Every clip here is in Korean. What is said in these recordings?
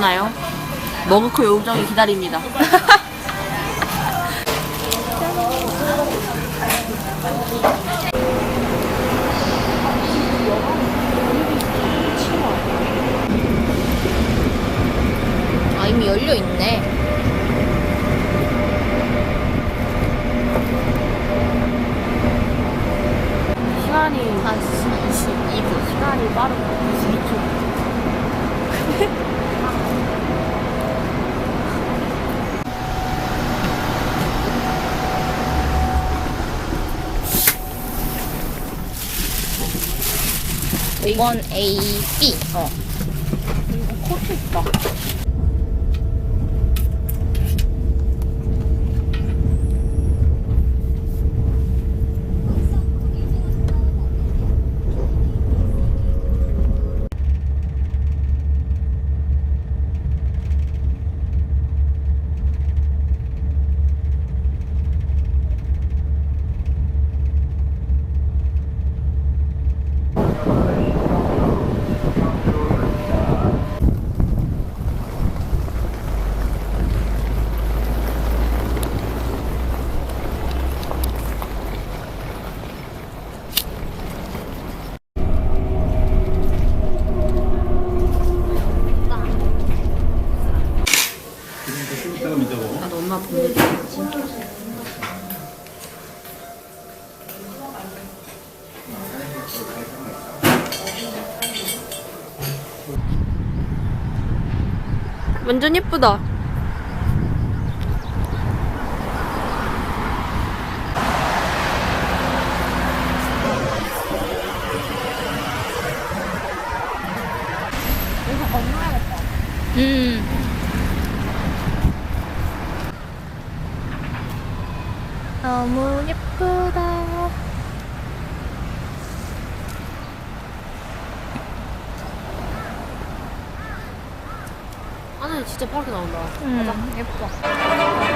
다 찍으셨나요? 머그커 요정이 기다립니다. 아, 이미 열려 있네. 시간이 한 22분. 시간이 빠르다. 1A B 어. 이거 코트 있다. 엄마 보내줘야지. 완전 예쁘다. 음. 너무 예쁘다. 하늘 진짜 파랗게 나온다. 음, 예뻐.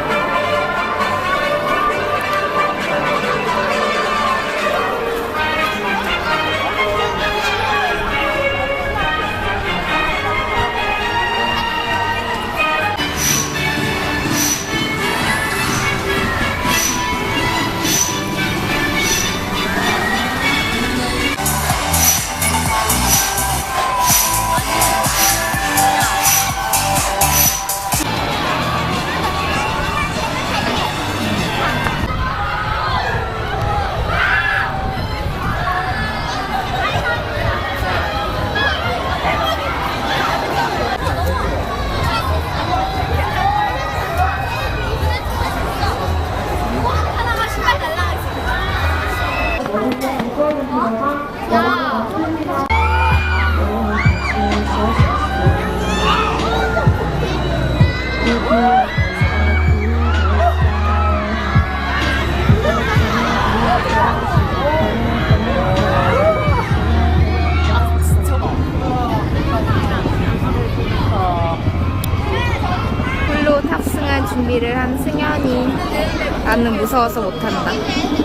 준비를 한 승현이. 나는 무서워서 못한다.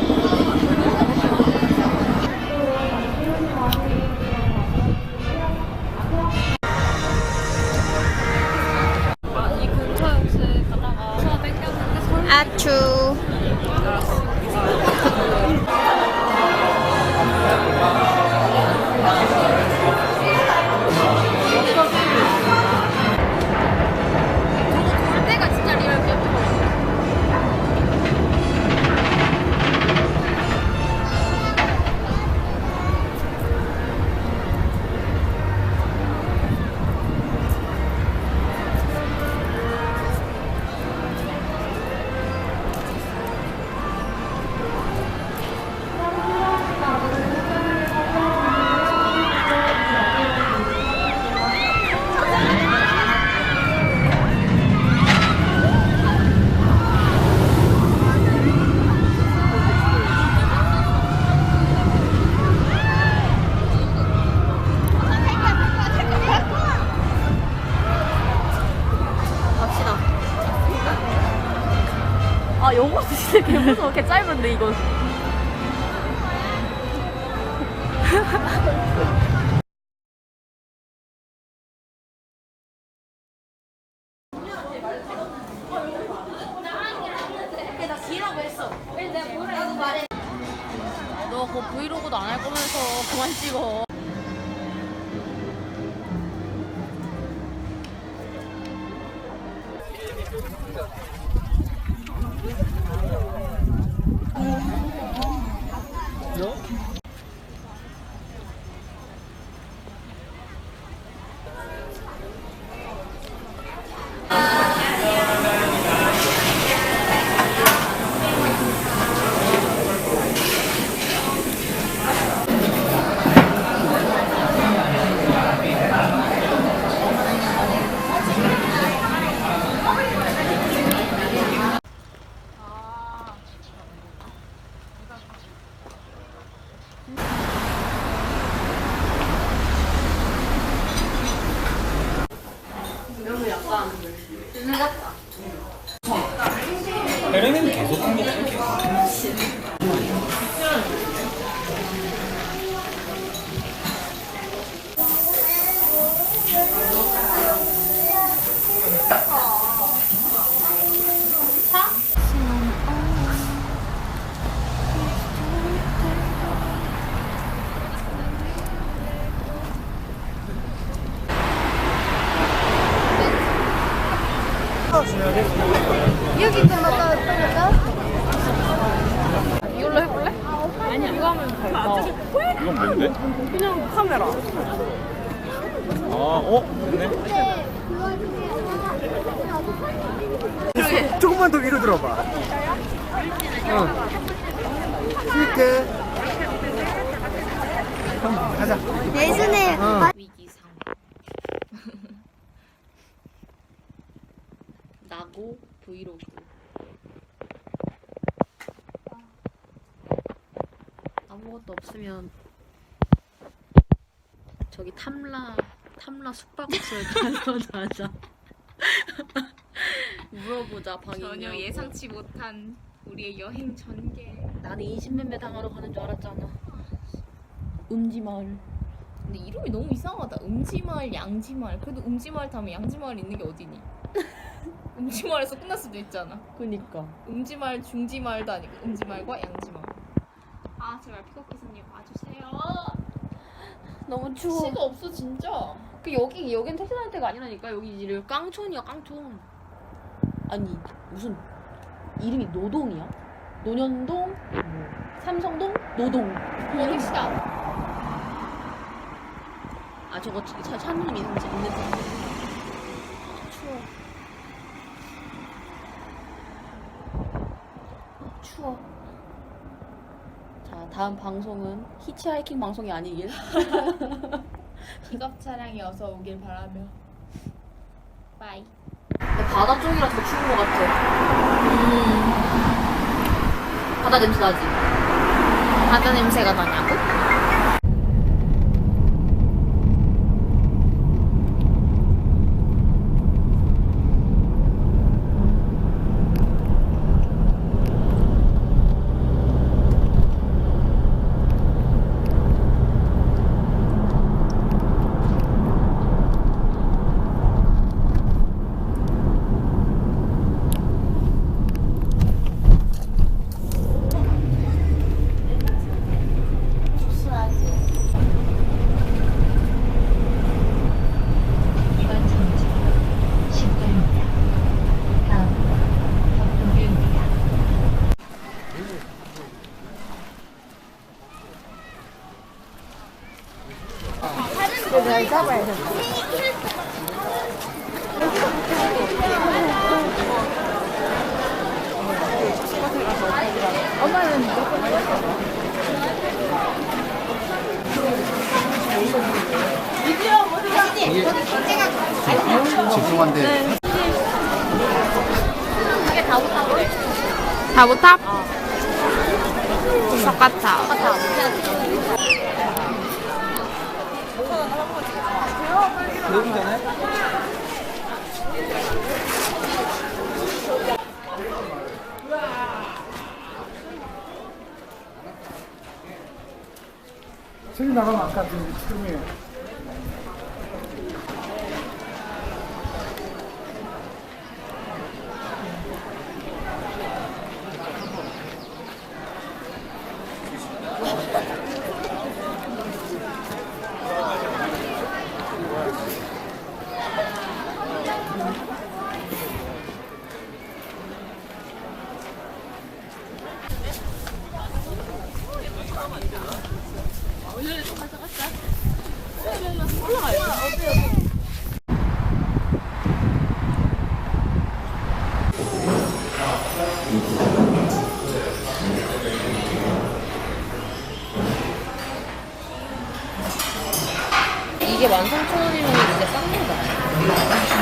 개 짧은데 이거 Não? 응. 쉴게. 형, 가자. 예전에 어. 위기상. 나고 브이로그. 아무것도 없으면 저기 탐라 탐라 숙박업소에 가서 자자 물어보자 방이 전혀 있냐고. 예상치 못한 우리의 여행 전개. 나는 20몇 당하러 가는 줄 알았잖아 음지마을 근데 이름이 너무 이상하다. 음지마을, 양지마을. 그래도 음지마을 다음에 양지마을 있는 게 어디니? 음지마을에서 끝날 수도 있잖아. 그니까 음지마을, 중지마을도 아니고 음지마을과 양지마을. 아 제발 픽업 기사님 와주세요. 너무 추워 시가 없어 진짜. 그 여기 여긴 택시 다닐 때가 아니라니까 여기 이름 깡촌이야 깡촌 아니 무슨 이름이 노동이야? 노년동 뭐, 삼성동 노동 어디시다? 아 저거 차, 차 찬님 있는 집 있는 집 추워 추워 자 다음 방송은 히치하이킹 방송이 아니길 픽업 차량이 어서 오길 바라며. 바이. 바다 쪽이라 더 추운 것 같아 음. 바다 냄새 나지? 바다 냄새가 나냐고? 이번 정지 10분입니다. 다음 덕분교입니다. 죄송한데 다보탑? 석가탑. 여기 전에 저기 나가면 아까 그 지금 이에요. 이게 13,000원 진짜 싼 거다.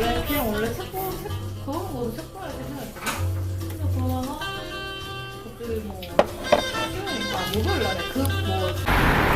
원래 그냥 원래 색 그런 거도 색깔을 해야지. 근데 그러다가 갑자기 뭐 그러니까 목요일 그뭐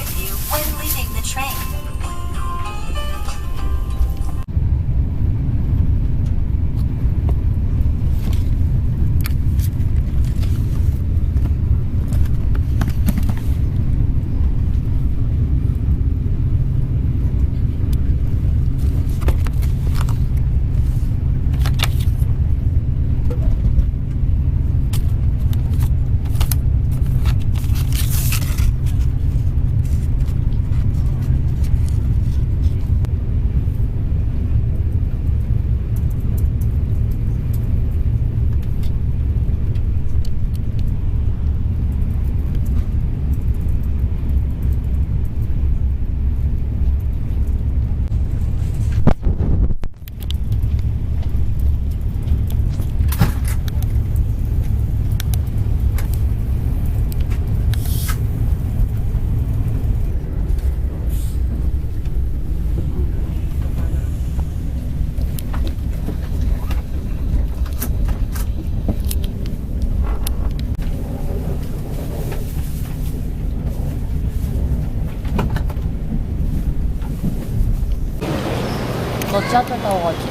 with you when leaving the train. 지하철 타고 가지. 음.